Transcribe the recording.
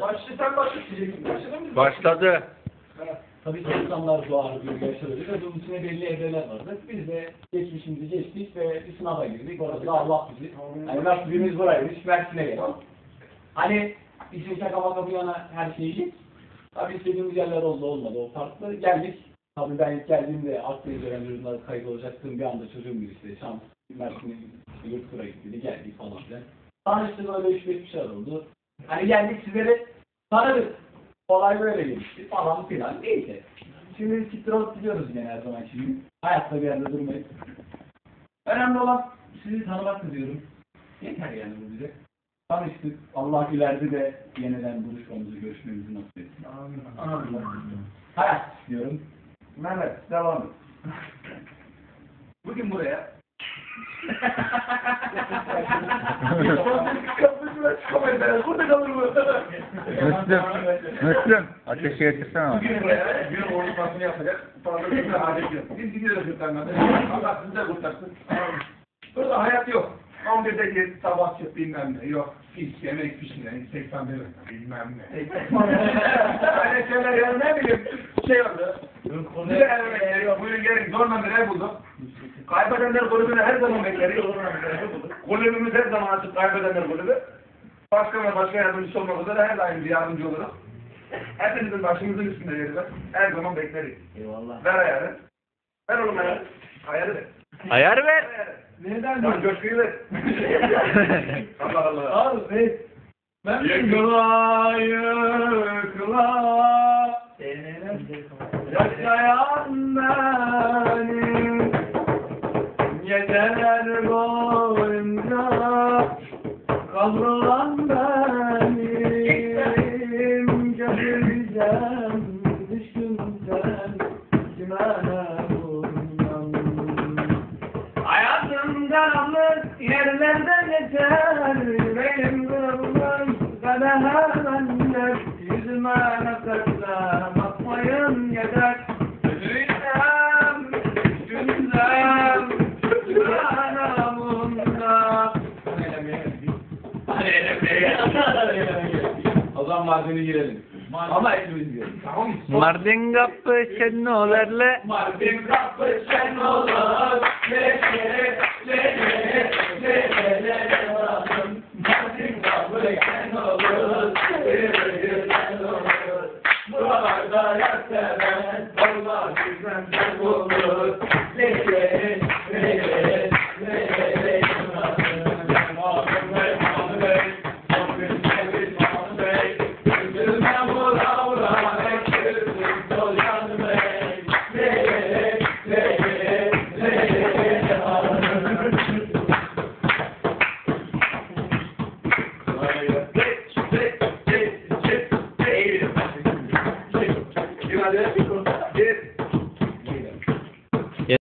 Başla sen başla diyeceksin. Başladın mı? Başladı. Tabii ki insanlar doğar bir yaşadık ve bunun içine belli evreler vardı. Biz de geçmişimizi geçtik ve bir sınava girdik. Orada da Allah bizi, hani nasibimiz buraymış, Mersin'e geldik. Hani bizim şaka maka bu yana her şeyi git. Tabii istediğimiz yerler oldu olmadı o farklı. Geldik. Tabii ben ilk geldiğimde Akdeniz öğrencilerinde kayıt olacaktım. Bir anda çocuğum bir işte şans Mersin'e işte yurt tura gitti, geldik falan filan. Tanıştık öyle üç beş bir şeyler oldu. Hani geldik sizleri tanıdık. Olay böyle gelişti falan filan neyse. Şimdi siktir olup gidiyoruz yine her zaman şimdi. Hayatta bir yerde durmayız. Önemli olan sizi tanımak diyorum. Yeter yani bu bize. Tanıştık. Allah ileride de yeniden buluşmamızı, görüşmemizi nasip etsin. Amin. Hayat diyorum. Mehmet devam et. Bugün buraya. Burada kalır mı? Müslüm. Müslüm. Ateşi getirsene bana. Bugün buraya gün konuşmasını yapacak. Fazla bir adet yok. Biz gidiyoruz yurtlarına. Allah sizi de kurtarsın. Burada hayat yok. 11'de git sabah çık bilmem ne. Yok. Hiç yemek pişiren 80 lira bilmem ne. Öyle şeyler ya ne bileyim. Şey oldu. De evet, yok. Bugün gelin zorla bir ev bulduk. Kaybedenler kulübünü her zaman bekleriz. Kulübümüz her zaman açık kaybedenler kulübü. Başkan ve başka yardımcısı olmak üzere her daim bir yardımcı oluruz. Hepinizin başımızın üstünde yeri var. Her zaman bekleriz. Eyvallah. Ver ayarı. Ver oğlum ayarı. Ayarı ver. Ayar ver. Neden Lan coşkuyu ver. Allah Allah. Al ve ben Yıkıla yıkıla Yaşayan benim Geceler boyunca Kavrulan benim gönlümden Düşünden cümene bundan. Hayatımdan alır yerlerden geçer. Buradan Mardin'e girelim. Ama elimiz girelim. Tamam mı? Mardin kapı sen olarla. Mardin kapı sen olarla. Le le le le le le le Mardin kapı sen olarla. Le le le le olur. Buralarda yat seven. Allah bizden sen olur. Le le